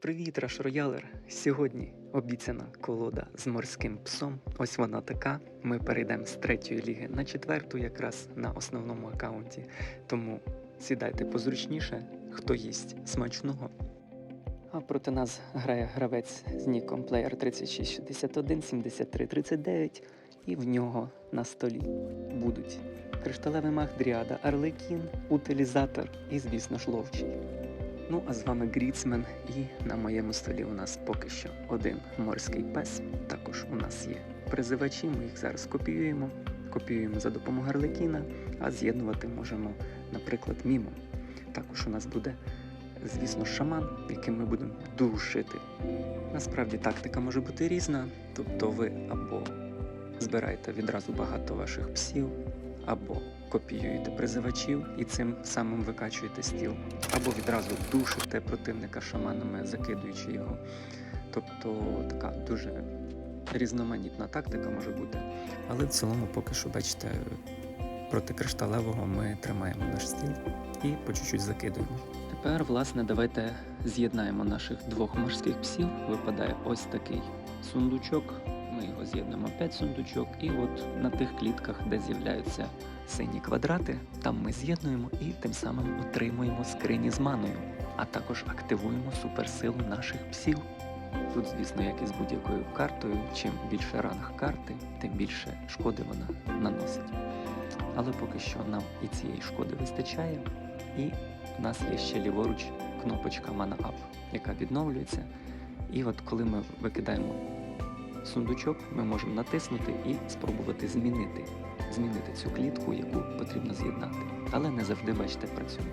Привіт, Раш Роялер! Сьогодні обіцяна колода з морським псом. Ось вона така. Ми перейдемо з третьої ліги на четверту, якраз на основному аккаунті. Тому сідайте позручніше, хто їсть смачного. А проти нас грає гравець з ніком Player 3661 73 39, і в нього на столі будуть кришталевий мах Дріада, Арлекін, утилізатор і, звісно ж, ловчий. Ну, а з вами Гріцмен, і на моєму столі у нас поки що один морський пес. Також у нас є призивачі, ми їх зараз копіюємо. Копіюємо за допомогою Арлекіна, а з'єднувати можемо, наприклад, мімом. Також у нас буде, звісно, шаман, яким ми будемо душити. Насправді тактика може бути різна, тобто ви або збираєте відразу багато ваших псів, або копіюєте призивачів і цим самим викачуєте стіл, або відразу душите противника шаманами, закидуючи його. Тобто така дуже різноманітна тактика може бути. Але в цілому, поки що, бачите, проти кришталевого ми тримаємо наш стіл і по чуть-чуть закидуємо. Тепер, власне, давайте з'єднаємо наших двох морських псів. Випадає ось такий сундучок. Ми його з'єднуємо 5 сундучок, і от на тих клітках, де з'являються сині квадрати, там ми з'єднуємо і тим самим отримуємо скрині з маною, а також активуємо суперсилу наших псів. Тут, звісно, як і з будь-якою картою, чим більше ранг карти, тим більше шкоди вона наносить. Але поки що нам і цієї шкоди вистачає, і в нас є ще ліворуч кнопочка Mana Up, яка відновлюється. І от коли ми викидаємо сундучок, ми можемо натиснути і спробувати змінити, змінити цю клітку, яку потрібно з'єднати. Але не завжди, бачите, працює.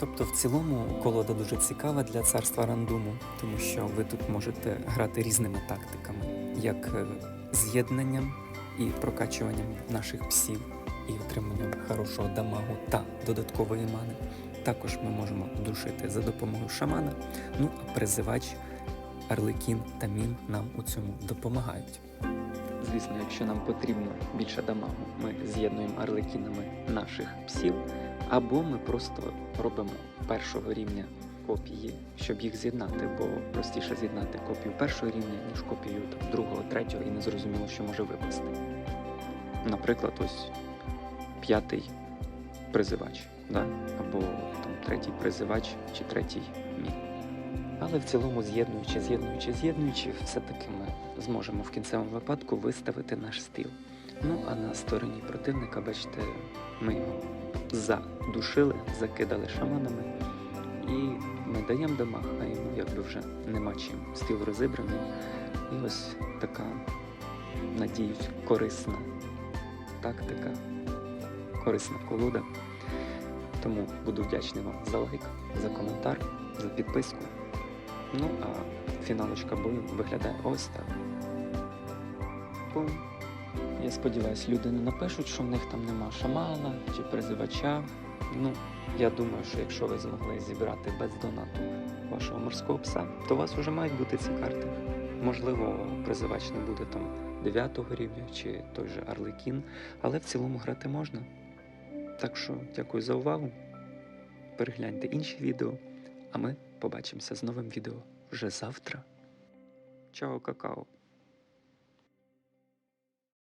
Тобто, в цілому колода дуже цікава для царства рандому, тому що ви тут можете грати різними тактиками, як е, з'єднанням і прокачуванням наших псів і отриманням хорошого дамагу та додаткової мани. Також ми можемо душити за допомогою шамана. Ну а призивач Арлекін та Мін нам у цьому допомагають. Звісно, якщо нам потрібно більше дамагу, ми з'єднуємо арлекінами наших псів, або ми просто робимо першого рівня копії, щоб їх з'єднати, бо простіше з'єднати копію першого рівня, ніж копію там, другого, третього, і не зрозуміло, що може випасти. Наприклад, ось п'ятий призивач, да? або там третій призивач чи третій мін. Але в цілому, з'єднуючи, з'єднуючи, з'єднуючи, все-таки ми зможемо в кінцевому випадку виставити наш стіл. Ну а на стороні противника, бачите, ми його задушили, закидали шаманами і ми даємо дамаг, а йому якби вже нема чим. Стіл розібраний. І ось така, надіюсь, корисна тактика, корисна колода. Тому буду вдячний вам за лайк, за коментар, за підписку. Ну а фіналочка бою виглядає ось так. Пум. Я сподіваюся, люди не напишуть, що в них там нема шамана чи призивача. Ну, я думаю, що якщо ви змогли зібрати без донату вашого морського пса, то у вас вже мають бути ці карти. Можливо, призивач не буде там 9 рівня чи той же Арлекін, але в цілому грати можна. Так що дякую за увагу. Перегляньте інші відео, а ми побачимося з новим відео вже завтра. Чао, какао!